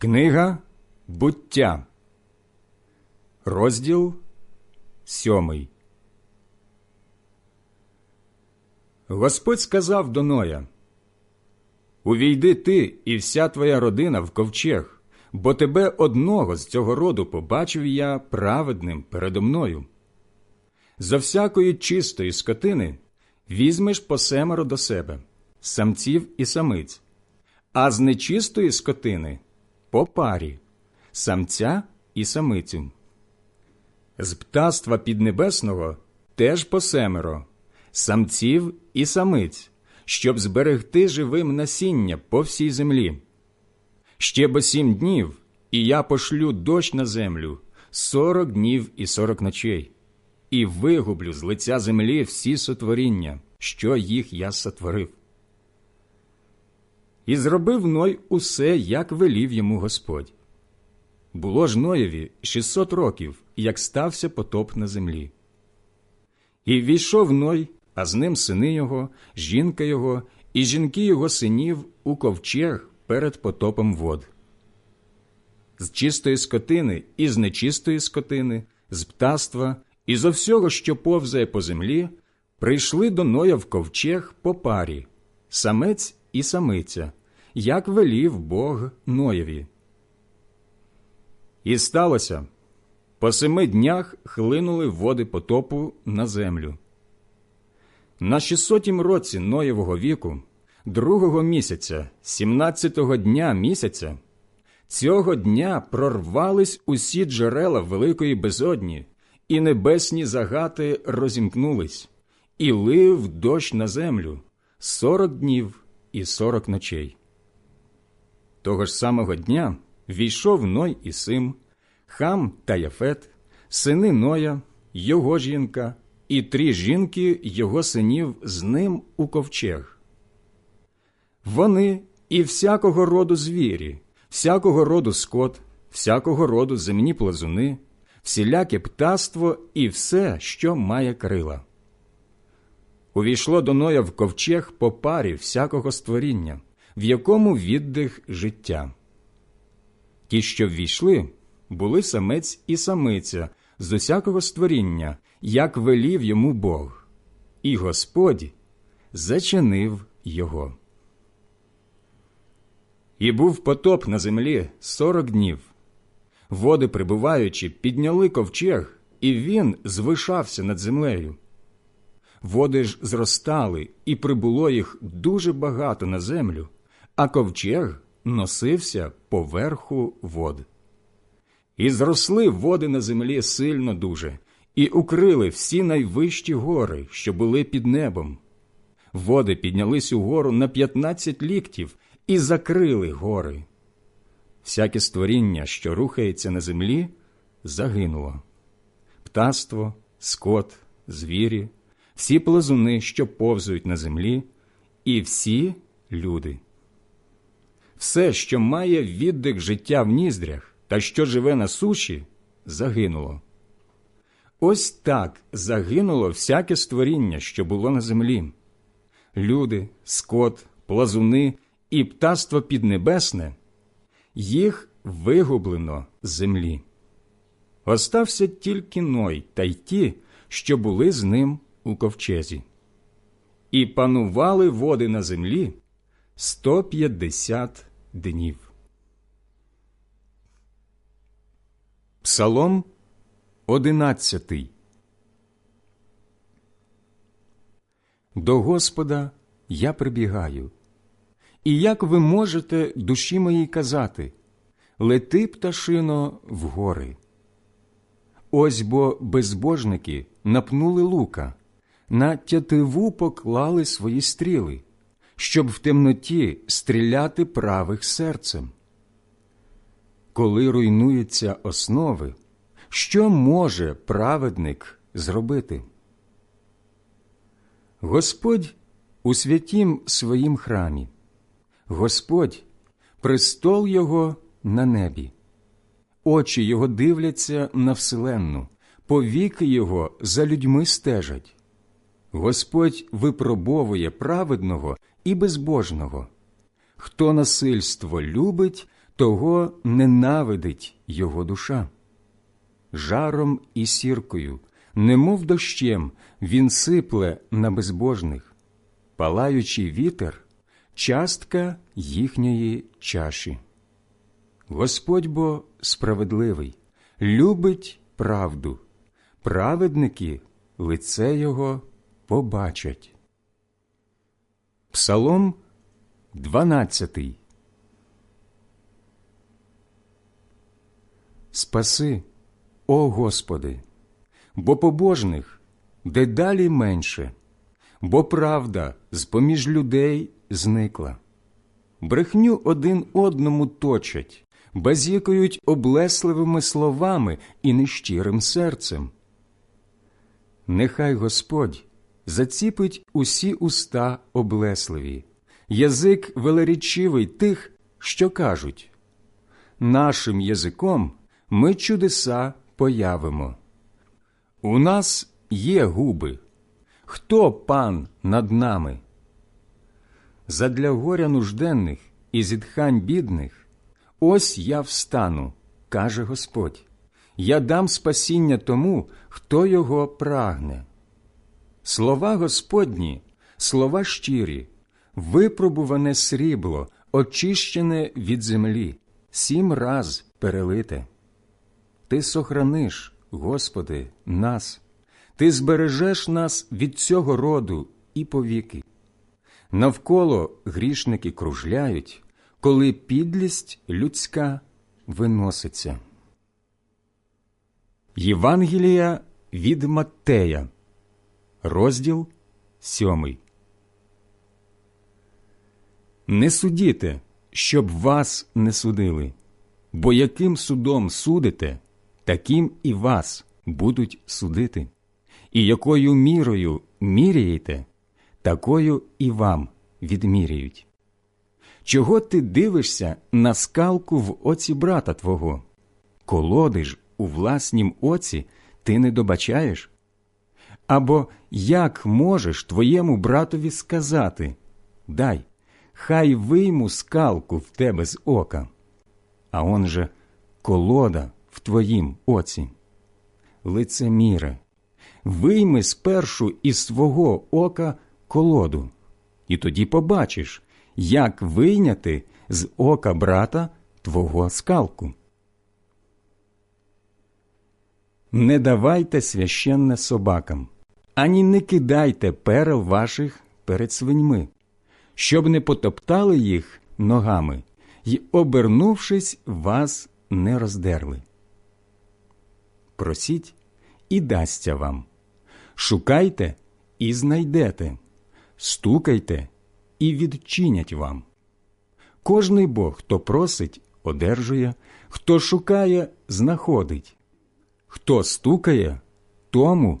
Книга буття, розділ сьомий. Господь сказав до Ноя, Увійди ти і вся твоя родина в ковчег, бо тебе одного з цього роду побачив я праведним передо мною. За всякої чистої скотини візьмеш по семеро до себе, самців і самиць, а з нечистої скотини по парі, самця і самицю. З птаства піднебесного теж по семеро, самців і самиць, щоб зберегти живим насіння по всій землі. Ще бо сім днів, і я пошлю дощ на землю сорок днів і сорок ночей, і вигублю з лиця землі всі сотворіння, що їх я сотворив. І зробив Ной усе, як велів йому Господь. Було ж Ноєві 600 років, як стався потоп на землі. І війшов Ной, а з ним сини його, жінка його і жінки його синів у ковчег перед потопом вод. З чистої скотини і з нечистої скотини, з птаства і зо всього, що повзає по землі, прийшли до Ноя в ковчег по парі, самець і самиця, як велів Бог Ноєві. І сталося по семи днях хлинули води потопу на землю. На 600 році Ноєвого віку, другого місяця, сімнадцятого дня місяця, цього дня прорвались усі джерела великої безодні, і небесні загати розімкнулись, і лив дощ на землю сорок днів і сорок ночей. Того ж самого дня війшов Ной і Сим, Хам та Яфет, сини Ноя, його жінка і три жінки його синів з ним у ковчег. Вони і всякого роду звірі, всякого роду скот, всякого роду земні плазуни, всіляке птаство і все, що має крила. Увійшло до Ноя в ковчег по парі всякого створіння, в якому віддих життя. Ті, що ввійшли, були самець і самиця з усякого створіння, як велів йому Бог, і Господь зачинив його. І був потоп на землі сорок днів. Води, прибуваючи, підняли ковчег, і він звишався над землею. Води ж зростали, і прибуло їх дуже багато на землю, а ковчег носився поверху вод. І зросли води на землі сильно дуже, і укрили всі найвищі гори, що були під небом. Води піднялись угору на п'ятнадцять ліктів і закрили гори. Всяке створіння, що рухається на землі, загинуло. Птаство, скот, звірі, всі плазуни, що повзують на землі, і всі люди. Все, що має віддих життя в ніздрях та що живе на суші, загинуло. Ось так загинуло всяке створіння, що було на землі. Люди, скот, плазуни і птаство піднебесне, їх вигублено з землі. Остався тільки Ной та й ті, що були з ним у ковчезі. І панували води на землі 150 днів. Псалом одинадцятий. До Господа я прибігаю. І як ви можете душі моїй казати Лети, пташино, в гори. Ось бо безбожники напнули лука, на тятиву поклали свої стріли, щоб в темноті стріляти правих серцем. Коли руйнуються основи, що може праведник зробити? Господь у святім своїм храмі, Господь престол Його на небі, очі Його дивляться на вселенну, повіки Його за людьми стежать. Господь випробовує праведного і безбожного. Хто насильство любить, того ненавидить його душа. Жаром і сіркою, немов дощем, він сипле на безбожних, палаючий вітер частка їхньої чаші. Господь бо справедливий, любить правду, праведники лице Його побачать. Псалом 12 Спаси, о Господи, бо побожних дедалі менше, бо правда з поміж людей зникла. Брехню один одному точать, базікають облесливими словами і нещирим серцем. Нехай Господь заціпить усі уста облесливі, язик велерічивий тих, що кажуть нашим язиком ми чудеса появимо. У нас є губи. Хто пан над нами? Задля горя нужденних і зітхань бідних, ось я встану, каже Господь. Я дам спасіння тому, хто його прагне. Слова Господні, слова щирі, випробуване срібло, очищене від землі, сім раз перелите. Ти сохраниш, Господи, нас, Ти збережеш нас від цього роду і повіки. Навколо грішники кружляють, коли підлість людська виноситься. Євангелія від Маттея, розділ сьомий. Не судіте, щоб вас не судили, бо яким судом судите, таким і вас будуть судити, і якою мірою міряєте, такою і вам відміряють. Чого ти дивишся на скалку в оці брата твого? Колоди ж у власнім оці ти не добачаєш? Або як можеш твоєму братові сказати Дай, хай вийму скалку в тебе з ока, а он же колода в твоїм оці. Лицеміре, вийми спершу із свого ока колоду, і тоді побачиш, як вийняти з ока брата твого скалку. Не давайте священне собакам, ані не кидайте перел ваших перед свиньми, щоб не потоптали їх ногами й, обернувшись, вас не роздерли. Просіть і дасться вам. Шукайте і знайдете, стукайте і відчинять вам. Кожний бог, хто просить, одержує, хто шукає, знаходить, хто стукає, тому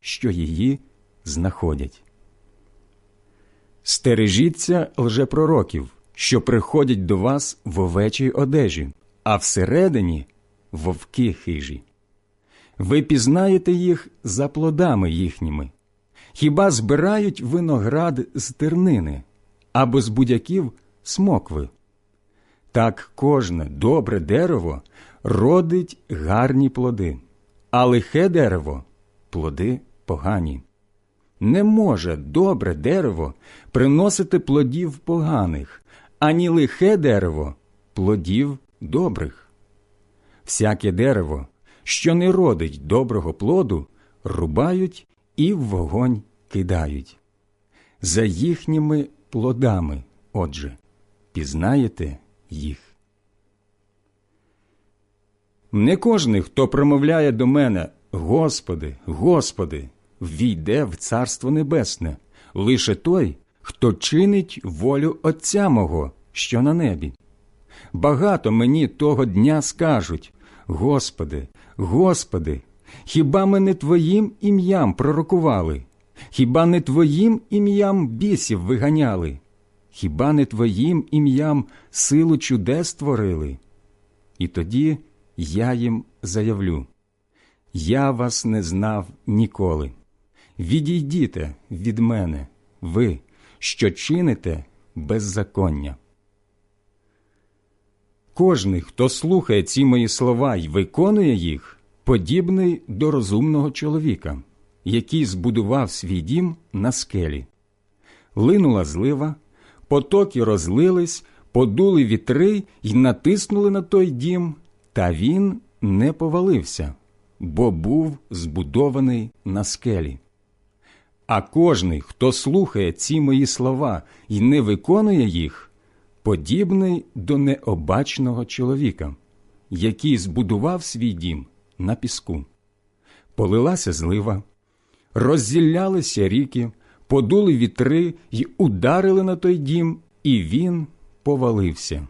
що її знаходять. Стережіться лжепророків, що приходять до вас в овечій одежі, а всередині вовки хижі. Ви пізнаєте їх за плодами їхніми. Хіба збирають виноград з тернини або з будяків смокви? Так кожне добре дерево родить гарні плоди, а лихе дерево плоди погані. Не може добре дерево приносити плодів поганих, ані лихе дерево плодів добрих. Всяке дерево, що не родить доброго плоду, рубають і в вогонь кидають. За їхніми плодами, отже, пізнаєте їх. Не кожний, хто промовляє до мене Господи, Господи, війде в Царство Небесне, лише той, хто чинить волю Отця мого, що на небі. Багато мені того дня скажуть Господи, Господи, хіба ми не Твоїм ім'ям пророкували? Хіба не Твоїм ім'ям бісів виганяли? Хіба не Твоїм ім'ям силу чудес творили? І тоді я їм заявлю Я вас не знав ніколи. Відійдіте від мене, ви, що чините беззаконня. Кожний, хто слухає ці мої слова і виконує їх, подібний до розумного чоловіка, який збудував свій дім на скелі. Линула злива, потоки розлились, подули вітри й натиснули на той дім, та він не повалився, бо був збудований на скелі. А кожний, хто слухає ці мої слова і не виконує їх, подібний до необачного чоловіка, який збудував свій дім на піску. Полилася злива, роззіллялися ріки, подули вітри й ударили на той дім, і він повалився,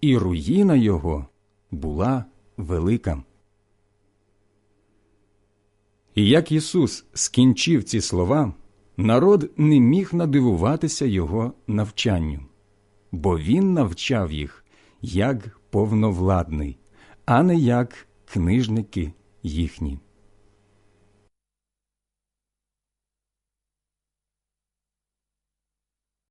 і руїна його була велика. І як Ісус скінчив ці слова, народ не міг надивуватися Його навчанню, бо Він навчав їх як повновладний, а не як книжники їхні.